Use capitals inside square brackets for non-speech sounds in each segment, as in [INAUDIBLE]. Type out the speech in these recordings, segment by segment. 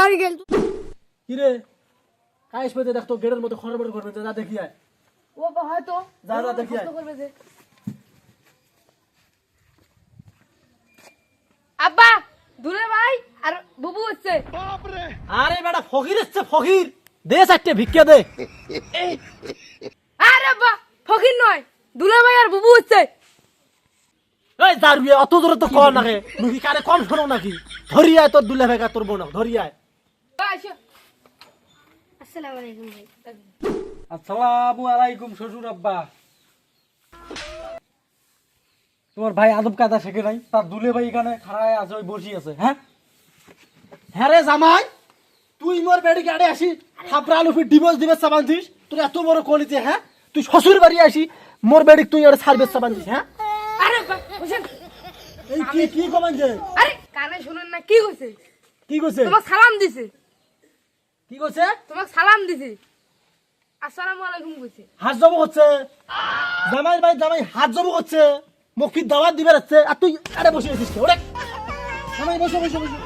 বাড়ি গেল। কিরে? কাইস পেতে দেখতো গেটের মধ্যে খড় বড় করবে যা দেখি আয়। ও বা হয়তো যা, যা, দেখি আয়। আব্বা দূরে ভাই আর বুবু হচ্ছে। আরে বেটা ফকির এসছে ফকির। দে চারটে ভিক্ষা দে। আরে আব্বা ফকির নয় দুলে ভাই আর বুবু হচ্ছে। এই অত জোরে তো কর নাকি? নুকি কারে কম শোনো নাকি? ধরি আয় তোর দুলে ভেগা তোর বোন ধরি আয়। আসসালামু আলাইকুম ভাই। আসসালামু আলাইকুম শ্বশুর আব্বা। তোমার ভাই আদব কায়দা শেখে নাই? তার দুলে ভাই এখানে খাড়ায় আছে ওই বসি আছে হ্যাঁ? হ্যাঁ রে জামাই তুই মোর বেড়ি গাড়ি আসি হাবরা আলু ফির ডিভোর্স দিবে সাবান দিস তোর এত বড় কলিতে হ্যাঁ? তুই শ্বশুর বাড়ি আসি মোর বেড়ি তুই আর সার্ভিস সাবান দিস হ্যাঁ? আরে এই কি কি কমান যে আরে কানে শুনেন না কি হয়েছে কি কইছে? তোমাক সালাম দিছে। কি কইছে তোমাক সালাম দিছে। আসসালামু আলাইকুম কইছে হাত জব হচ্ছে জামাই ভাই জামাই হাত জব মুখি দাওয়াত দিবে আর তুই আরে বসে আছিস? ওরে! জামাই বসে বসে বসে।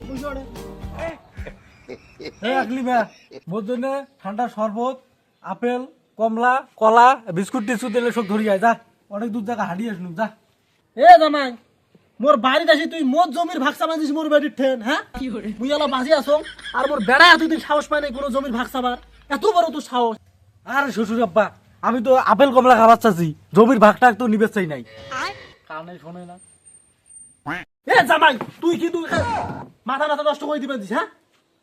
বসে ওরে। এই আকলি মা মোর জন্য ঠান্ডা শরবত আপেল কমলা কলা বিস্কুট টিস্কুট দিলে সব ধরি যায় যা অনেক দূর জায়গা হাঁটি আসনু যা। এ জামাই! মোর বাড়িত আসি তুই মোর জমির ভাগ চাবা দিস মোর বাড়ির ঠেন হ্যাঁ? মুই অলপ বাজি আছো আর মোর বেড়া এতদিন সাহস পায় নাই কোনো জমির ভাগ চাবার এত বড় তো সাহস। আর শ্বশুর আব্বা আমি তো আপেল কমলা খাবার চাচ্ছি জমির ভাগটা তো নিবে চাই নাই কানে শোনে না। এ জামাই তুই কি তুই মাথা মাথা নষ্ট করে দিবেন দিস হ্যাঁ?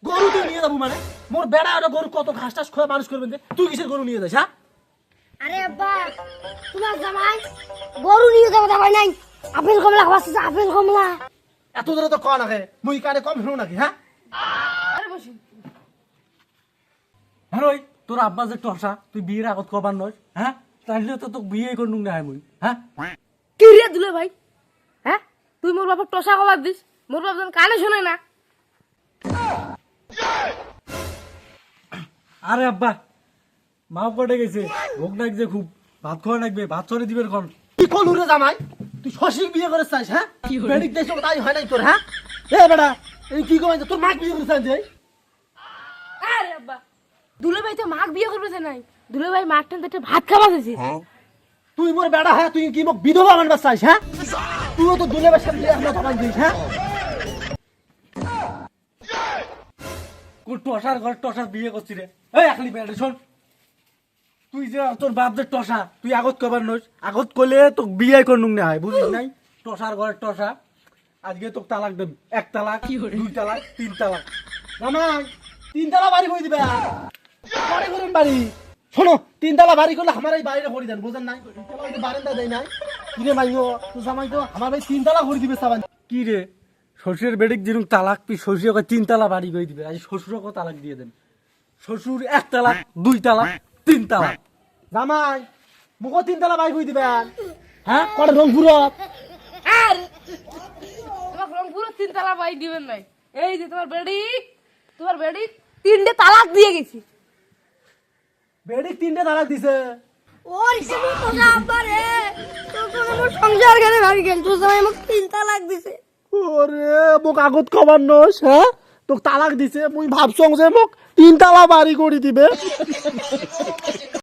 গরু তুই নিয়ে যাব মানে। মোর বেড়া একটা গরু কত ঘাস টাস খোয়া মানুষ করবেন তুই কিসের গরু নিয়ে যাস হ্যাঁ? আরে আব্বা তোমার জামাই গরু নিয়ে যাব জামাই নাই। আপেল কমলা খাওয়াচ্ছে আপেল কমলা। এত ধরে তো কন আগে মুই কানে কম শুনো নাকি হ্যাঁ আরে বসেন হ্যাঁ ওই তোর আব্বা যে টসা তুই বিয়ের আগত কবার নয় হ্যাঁ তাহলে তো তোকে বিয়ে করুন না মুই হ্যাঁ কি রে দুলে ভাই? হ্যাঁ তুই মোর বাপক টসা খবর দিস মোর বাপ যেন কানে শুনে না। আরে আব্বা মাও কটে গেছে ভোগ লাগছে খুব। ভাত খাওয়া লাগবে ভাত চড়ে দিবেন কোন কি কলু রে জামাই? তুই শশীক বিয়ে করে চাইস হ্যাঁ? বেডিক দেশ তাই হয় নাই তোর হ্যাঁ? এ বেটা এই কি কমাই তোর মাক বিয়ে করে আরে আব্বা দুলে ভাই তো মাক বিয়ে করবে যে নাই? দুলে ভাই মাক টেন একটা ভাত খাওয়া দিয়েছে তুই মোর বেড়া হ্যাঁ? তুই কি মোক বিধবা মানবার চাইস হ্যাঁ? তুইও তো দুলে বেশার দিয়ে আমরা সবাই দিস হ্যাঁ? কোন টসার ঘর টসার বিয়ে করছি রে। এই একলি বেড়ে শোন। তুই যে তোর বাপ যে টসা তুই আগত কবার নইস আগত কলে তো বিয়ে করনুন না হয় বুঝিস নাই? টসার ঘরের টসা। আজকে তোকে তালাক দেব। এক তালাক দুই তালাক তিন তালাক। জামাই তিনতলা বাড়ি করে দিবে? বাড়ি করুন বাড়ি। শোনো তিনতলা বাড়ি করলে আমার এই বাইরে ভরি দেন বুঝেন নাই? বারান্দা দেয় নাই। কিরে মাইও তো জামাই তো আমার ভাই তিনতলা ভরি দিবে সাবান। কি রে শ্বশুরের বেডিক যেরকম তালাক পি শ্বশুর তিন তালা বাড়ি করে দিবে? আজ শ্বশুরকে তালাক দিয়ে দেন। শ্বশুর এক তালাক দুই তালাক। তিন তালাক জামাই মুখো তিনতলা বাড়ি করে দিবেন হ্যাঁ কটা রংপুরত আর তোমার তালা বাই দিবেন নাই। এই যে তোমার বেডি তোমার বেডি তিনটে তালাক দিয়ে গেছি। বেডিক তিনটে তালাক দিছে। ওর হিসেবে তো না আব্বা রে আমার সংসার কেন বাড়ি গেল। তোর আমাকে তিন তালাক দিছে। ওরে মোক আগত কবার নস হ্যাঁ তোক তালাক দিছে মুই ভাবছং যে মোক তিন তিনতলা বাড়ি করে দিবে। [LAUGHS]